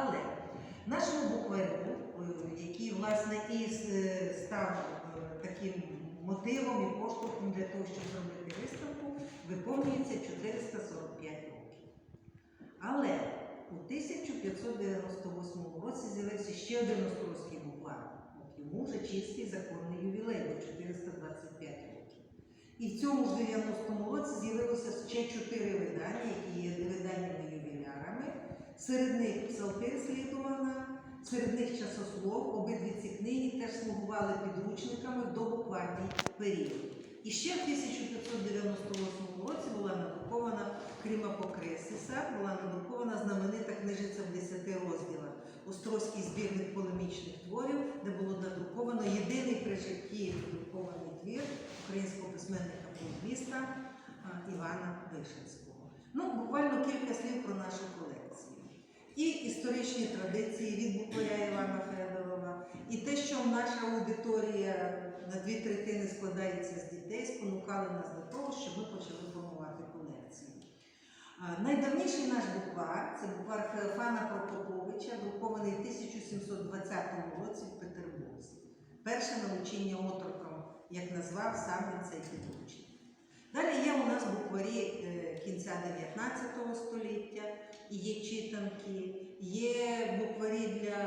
Але нашому букверику, який власне і е, став е, таким мотивом і поштовхом для того, щоб зробити виставку, виповнюється 445 років. Але у 1598 році з'явився ще один островський буквар. Йому вже чистий законний ювілей до 425 років. І в цьому ж 90-му році з'явилося ще чотири видання, які є видання. Серед них Псалтир Слідувана, серед них часослов, обидві ці книги теж слугували підручниками до букварний період. І ще в 1598 році була надрукована, крім Апокрисиса, була надрукована знаменита книжиця в 10 розділах Острозький збірник полемічних творів, де було надруковано єдиний при житті друкований твір українського письменника політвіста Івана Вишинського. Ну, буквально кілька слів про нашу колекцію. І історичні традиції від букваря Івана Федорова, і те, що наша аудиторія на дві третини складається з дітей, спонукали нас до того, щоб ми почали формувати колекцію. Найдавніший наш буквар це буквар Феофана Прокоповича, друкований в 1720 році в Петербурзі. Перше навчання отрокам, як назвав саме цей підручник. Далі є у нас букварі е, кінця 19 століття, є читанки, є букварі для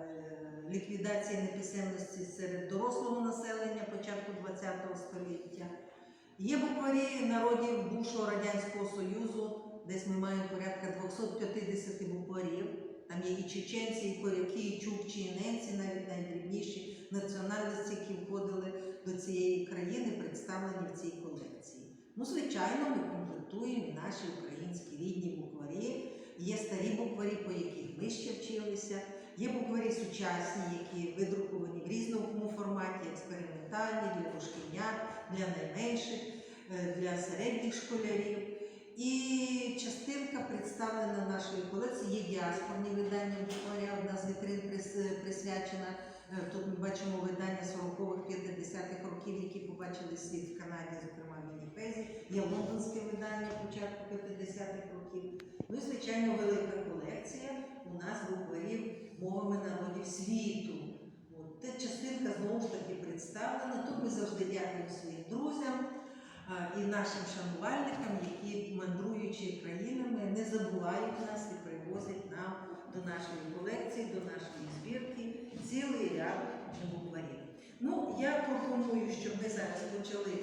е, ліквідації неписемності серед дорослого населення початку 20 століття. Є букварі народів бувшого Радянського Союзу, десь ми маємо порядка 250 букварів. Там є і чеченці, і коряки, і чукчі, і ненці, навіть найдрібніші національності, які входили до цієї країни, представлені в цій колекції. Ну, звичайно, ми комплектуємо наші українські рідні букварі. Є старі букварі, по яких ми ще вчилися. Є букварі сучасні, які видруковані в різному форматі, експериментальні для дошкільнят, для найменших, е, для середніх школярів. І частинка представлена нашої колекції є діаспорні видання букваря. Одна з вітрин присвячена. е, Тут ми бачимо видання 40-х, 50-х років, які побачили світ в Канаді, зокрема в Є лондонське видання початку 50-х років. Ну і звичайно, велика колекція у нас букварів мовами народів світу. От, Та частинка знову ж таки представлена. Тут ми завжди дякуємо своїм друзям а, і нашим шанувальникам, які, мандруючи країнами, не забувають нас і привозять нам до нашої колекції, до нашої збірки цілий ряд букварів. Ну, я пропоную, щоб ми зараз почали